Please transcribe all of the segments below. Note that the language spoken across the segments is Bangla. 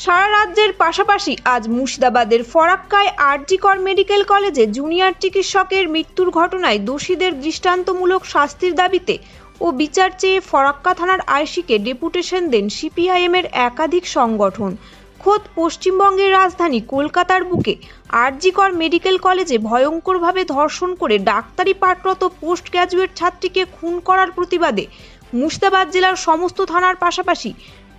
সারা রাজ্যের পাশাপাশি আজ মুর্শিদাবাদের ফরাক্কায় আরজিকর মেডিকেল কলেজে জুনিয়র চিকিৎসকের মৃত্যুর ঘটনায় দোষীদের দৃষ্টান্তমূলক শাস্তির দাবিতে ও বিচার চেয়ে ফরাক্কা থানার আইসিকে ডেপুটেশন দেন সিপিআইএমের একাধিক সংগঠন। খোদ পশ্চিমবঙ্গের রাজধানী কলকাতার বুকে আরজিকর মেডিকেল কলেজে ভয়ঙ্করভাবে ধর্ষণ করে ডাক্তারি পাঠরত পোস্ট গ্র্যাজুয়েট ছাত্রীকে খুন করার প্রতিবাদে মুর্শিদাবাদ জেলার সমস্ত থানার পাশাপাশি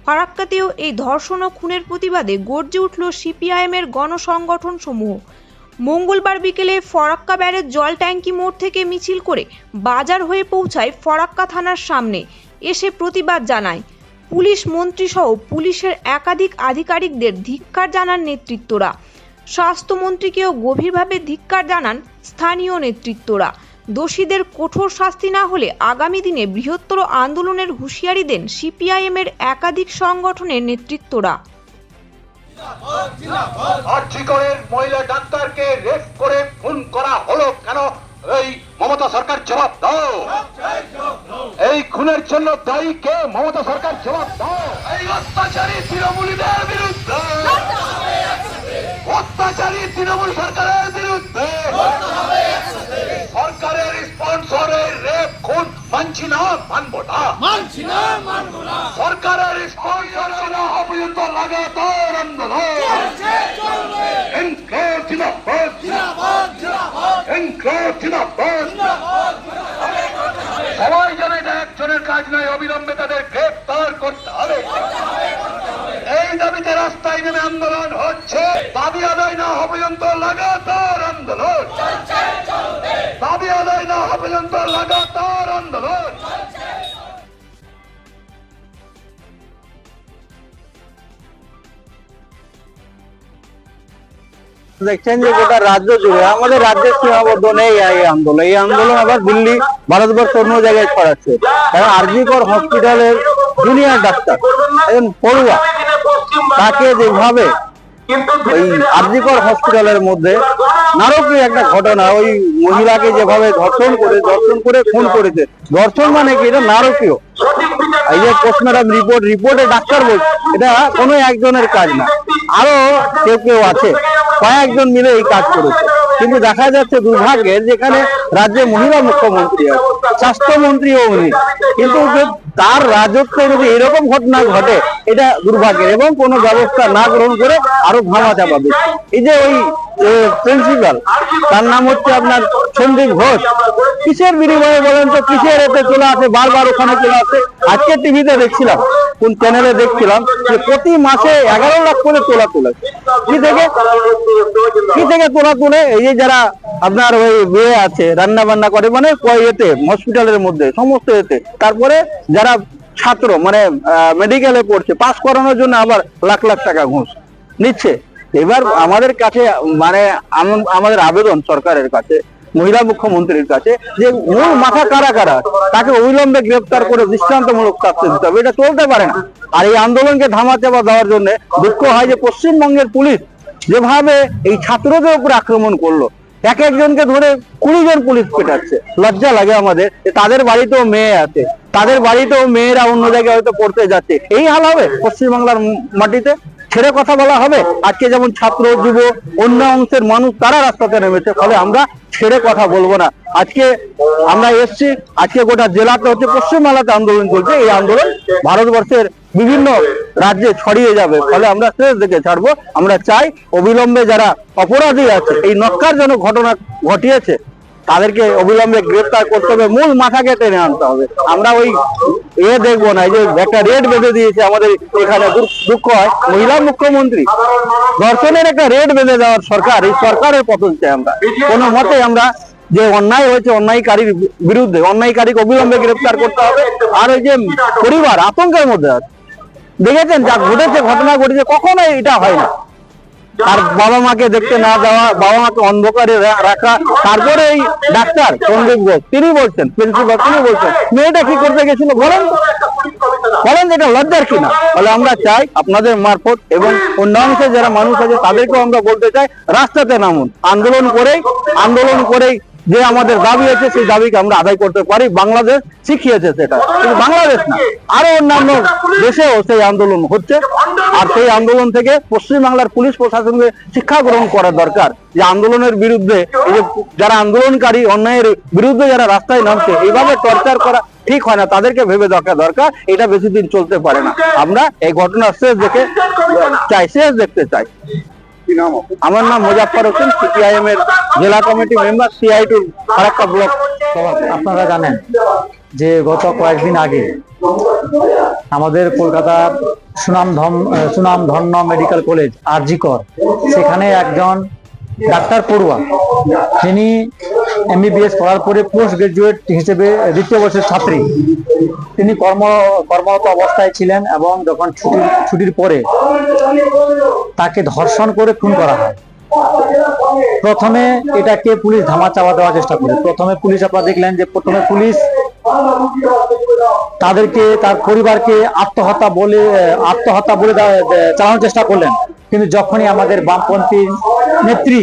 ফারাক্কাতেও এই ধর্ষণ ও খুনের প্রতিবাদে গর্জে উঠল সিপিআইএমের গণসংগঠন সমূহ মঙ্গলবার বিকেলে ফরাক্কা ব্যারের জল ট্যাঙ্কি মোড় থেকে মিছিল করে বাজার হয়ে পৌঁছায় ফরাক্কা থানার সামনে। এসে প্রতিবাদ জানায়। পুলিশ মন্ত্রীসহ পুলিশের একাধিক আধিকারিকদের ধিক্কার জানান নেতৃত্বরা। স্বাস্থ্যমন্ত্রীকেও গভীরভাবে ধিক্কার জানান স্থানীয় নেতৃত্বরা। দোষীদের কঠোর শাস্তি না হলে আগামী দিনে বৃহত্তর আন্দোলনের হুঁশিয়ারি দেন সিপিআইএমের একাধিক সংগঠনের নেতৃত্বরা। মহিলা ডাক্তারকে রেপ করে খুন করা হলো কেন? এই মমতা সরকার জবাব দাও। এই খুনের জন্য দায়ী কে? মমতা সরকার জবাব দাও। এই অত্যাচারী তৃণমূলীদের বিরুদ্ধে। অত্যাচারী তৃণমূল সরকারের মানছি না মানবো না। মানছি না মানবো না। সরকারের স্পন্সর হওয়া পর্যন্ত লাগাতার আন্দোলন। এনক্লোজ জিন্দাবাদ। জিন্দাবাদ জিন্দাবাদ। এনক্লোজ জিন্দাবাদ। সবাই জানে এটা একজনের কাজ নয় অবিলম্বে তাদের গ্রেফতার করতে হবে। এই দাবিতে রাস্তায় নেমে আন্দোলন হচ্ছে। দাবি আদায় না পর্যন্ত লাগাতার আন্দোলন। দাবি আদায় না হওয়া পর্যন্ত লাগাতার আন্দোলন। দেখছেন যে গোটা রাজ্য জুড়ে, আমাদের রাজ্যের সীমাবদ্ধ নেই এই আন্দোলন। এই আন্দোলন আবার দিল্লি, ভারতবর্ষ অন্য জায়গায় ছড়াচ্ছে। কারণ আরজিকর হসপিটালের জুনিয়র ডাক্তার, একজন পড়ুয়া, তাকে যেভাবে ওই হসপিটালের মধ্যে নারকীয় একটা ঘটনা, ওই মহিলাকে যেভাবে ধর্ষণ করে ধর্ষণ করে খুন করেছে। ধর্ষণ মানে কি? এটা নারকীয়। এই যে রিপোর্ট রিপোর্টে ডাক্তার বলছে, এটা কোনো একজনের কাজ না। আরও কেউ কেউ আছে, কয়েকজন মিলে এই কাজ করেছে। কিন্তু দেখা যাচ্ছে দুর্ভাগ্যের যেখানে রাজ্যে মহিলা মুখ্যমন্ত্রী আছে, স্বাস্থ্যমন্ত্রীও উনি। কিন্তু তার রাজত্বে যদি এরকম ঘটনা ঘটে এটা দুর্ভাগ্যের এবং কোনো ব্যবস্থা না গ্রহণ করে আরও ধামা চাপাবে এই যে ওই প্রিন্সিপাল তার নাম হচ্ছে আপনার সন্দীপ ঘোষ। কিসের বিনিময়ে বলেন তো, কিসের এতে চলে আসে বারবার ওখানে চলে আসে আজকে টিভিতে দেখছিলাম, কোন চ্যানেলে দেখছিলাম যে প্রতি মাসে এগারো লাখ করে তোলা তুলে কি থেকে? কি থেকে তোলা তুলে? এই যে যারা আপনার ওই বিয়ে আছে রান্না বান্না করে মানে কয় এতে হসপিটালের মধ্যে, সমস্ত এতে। তারপরে যারা ছাত্র মানে মেডিকেলে পড়ছে পাস করানোর জন্য আবার লাখ লাখ টাকা ঘুষ। নিচ্ছে। এবার আমাদের কাছে মানে আমাদের আবেদন সরকারের কাছে, মহিলা মুখ্যমন্ত্রীর কাছে, যে মূল মাথা কারা কারা, তাকে অবিলম্বে গ্রেপ্তার করে দৃষ্টান্তমূলক শাস্তি দিতে হবে। এটা চলতে পারে না। আর এই আন্দোলনকে ধামা চাপা দেওয়ার জন্য দুঃখ হয় যে পশ্চিমবঙ্গের পুলিশ যেভাবে এই ছাত্রদের উপর আক্রমণ করল এক একজনকে ধরে কুড়ি জন পুলিশ পেটাচ্ছে। লজ্জা লাগে আমাদের। তাদের বাড়িতেও মেয়ে আছে। তাদের বাড়িতেও মেয়েরা অন্য জায়গায় হয়তো পড়তে যাচ্ছে। এই হাল হবে পশ্চিমবাংলার মাটিতে? ছেড়ে কথা বলা হবে? আজকে যেমন ছাত্র, যুব, অন্য অংশের মানুষ তারা রাস্তাতে নেমেছে, ফলে আমরা ছেড়ে কথা বলব না। আজকে আমরা এসছি, আজকে গোটা জেলাতে হচ্ছে পশ্চিমবাংলাতে আন্দোলন চলছে। এই আন্দোলন ভারতবর্ষের বিভিন্ন রাজ্যে ছড়িয়ে যাবে। ফলে আমরা শেষ দিকে ছাড়বো। আমরা চাই অবিলম্বে যারা অপরাধী আছে, এই নক্কারজনক ঘটনা ঘটিয়েছে, তাদেরকে অবিলম্বে গ্রেফতার করতে হবে। মূল মাথাকে টেনে আনতে হবে। আমরা ওই এ দেখব না যে একটা রেট বেঁধে দিয়েছে আমাদের এখানে দুঃখ- হয়। মহিলা মুখ্যমন্ত্রী ধর্ষণের একটা রেট বেঁধে দেওয়ার সরকার, এই সরকারের পতন চাই আমরা। কোনো মতে আমরা যে অন্যায় হয়েছে, অন্যায়কারীর বিরুদ্ধে অন্যায়কারীকে অবিলম্বে গ্রেফতার করতে হবে। আর ওই যে পরিবার, আতঙ্কের মধ্যে আছে। দেখেছেন যা ঘটেছে, ঘটনা ঘটেছে কখনো এটা হয় না। আর বাবা মাকে দেখতে না যাওয়া, বাবা মাকে অন্ধকারে রাখা, তারপরে এই ডাক্তার সন্দীপ ঘোষ, তিনি বলছেন, প্রিন্সিপাল তিনি বলছেন, মেয়েটা কি করতে গেছিল বলেন? বলেন এটা লজ্জার কিনা তাহলে আমরা চাই আপনাদের মারফত এবং অন্য অংশে যারা মানুষ আছে তাদেরকেও আমরা বলতে চাই, রাস্তাতে নামুন। আন্দোলন করেই আন্দোলন করেই যে আমাদের দাবি আছে, সেই দাবিকে আমরা আদায় করতে পারি। বাংলাদেশ শিখিয়েছে সেটা। কিন্তু বাংলাদেশ না, আরও অন্যান্য দেশেও সেই আন্দোলন হচ্ছে। আর সেই আন্দোলন থেকে পশ্চিমবাংলার পুলিশ প্রশাসনকে শিক্ষা গ্রহণ করা দরকার। যে আন্দোলনের বিরুদ্ধে যারা আন্দোলনকারী, অন্যায়ের বিরুদ্ধে যারা রাস্তায় নামছে, এইভাবে টর্চার করা ঠিক হয় না। তাদেরকে ভেবে দেখা দরকার। এটা বেশি দিন চলতে পারে না। আমরা এই ঘটনার শেষ দেখে চাই, শেষ দেখতে চাই। আমার নাম মুজাফর হোসেন সিপিআইএম এর জেলা committee member CI two Farakka block আপনারা জানেন যে গত কয়েকদিন আগে আমাদের কলকাতার সুনামধন সুনামধন্য মেডিকেল কলেজ, আরজিকর, সেখানে একজন ডাক্তার পড়ুয়া, যিনি এমবিবিএস করার পরে পোস্ট গ্রাজুয়েট হিসেবে দ্বিতীয় বর্ষের ছাত্রী। তিনি কর্ম, কর্মরত অবস্থায় ছিলেন এবং যখন ছুটির ছুটির পরে তাকে ধর্ষণ করে খুন করা হয়। প্রথমে এটাকে পুলিশ ধামা চাপা দেওয়ার চেষ্টা করে প্রথমে পুলিশ আপনারা দেখলেন যে প্রথমে পুলিশ তাদেরকে, তার পরিবারকে আত্মহত্যা বলে আত্মহত্যা বলে চালানোর চেষ্টা করলেন। কিন্তু যখনই আমাদের বামপন্থী নেত্রী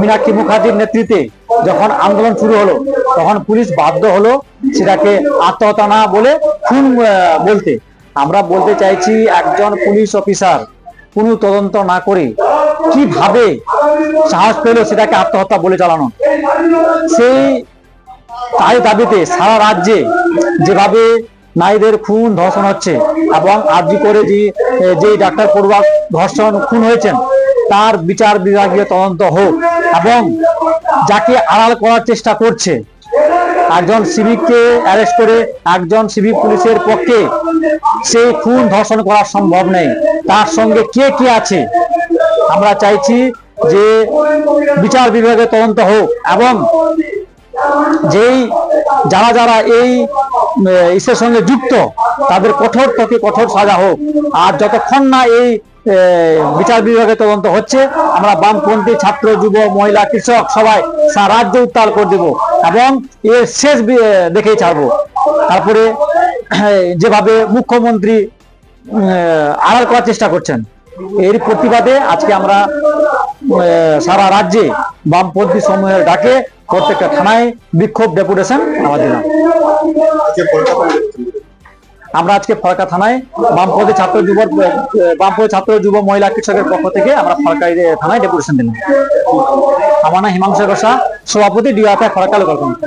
মীনাক্ষী মুখার্জির নেতৃত্বে যখন আন্দোলন শুরু হলো, তখন পুলিশ বাধ্য হলো সেটাকে আত্মহত্যা না বলে খুন বলতে। আমরা বলতে চাইছি একজন পুলিশ অফিসার, কোনো তদন্ত না করে কীভাবে সাহস পেল সেটাকে আত্মহত্যা বলে চালানো? সেই তাই দাবিতে সারা রাজ্যে যেভাবে নারীদের খুন, ধর্ষণ হচ্ছে এবং আর্জি করে যে যে ডাক্তার পড়ুয়া ধর্ষণ, খুন হয়েছেন, তার বিচার বিভাগীয় তদন্ত হোক এবং যাকে আড়াল করার চেষ্টা করছে একজন সিভিককে অ্যারেস্ট করে একজন সিভিক পুলিশের পক্ষে সেই খুন ধর্ষণ করা সম্ভব নেই। তার সঙ্গে কে কে আছে? আমরা চাইছি যে বিচার বিভাগে তদন্ত হোক এবং যেই যারা যারা এই ইসের সঙ্গে যুক্ত, তাদের কঠোর থেকে কঠোর সাজা হোক। আর যতক্ষণ না এই বিচার বিভাগে তদন্ত হচ্ছে। আমরা বামপন্থী ছাত্র, যুব, মহিলা, কৃষক সবাই সারা রাজ্য উত্তাল করে দেব এবং এর শেষ দেখেই ছাড়বো। তারপরে যেভাবে মুখ্যমন্ত্রী আড়াল করার চেষ্টা করছেন এর প্রতিবাদে আজকে আমরা সারা রাজ্যে বামপন্থী সমূহের ডাকে প্রত্যেকটা থানায় বিক্ষোভ ডেপুটেশন আমরা দিলাম। আমরা আজকে ফরকা থানায় বামপন্থী ছাত্র যুব, বামপন্থী ছাত্র যুব মহিলা কৃষকের পক্ষ থেকে আমরা ফরকাই থানায় ডেপুটেশন দিলাম। আমার নাম হিমাংশু ঘোষা, সভাপতি ডিআরপি ফরকা লোকাল কমিটি।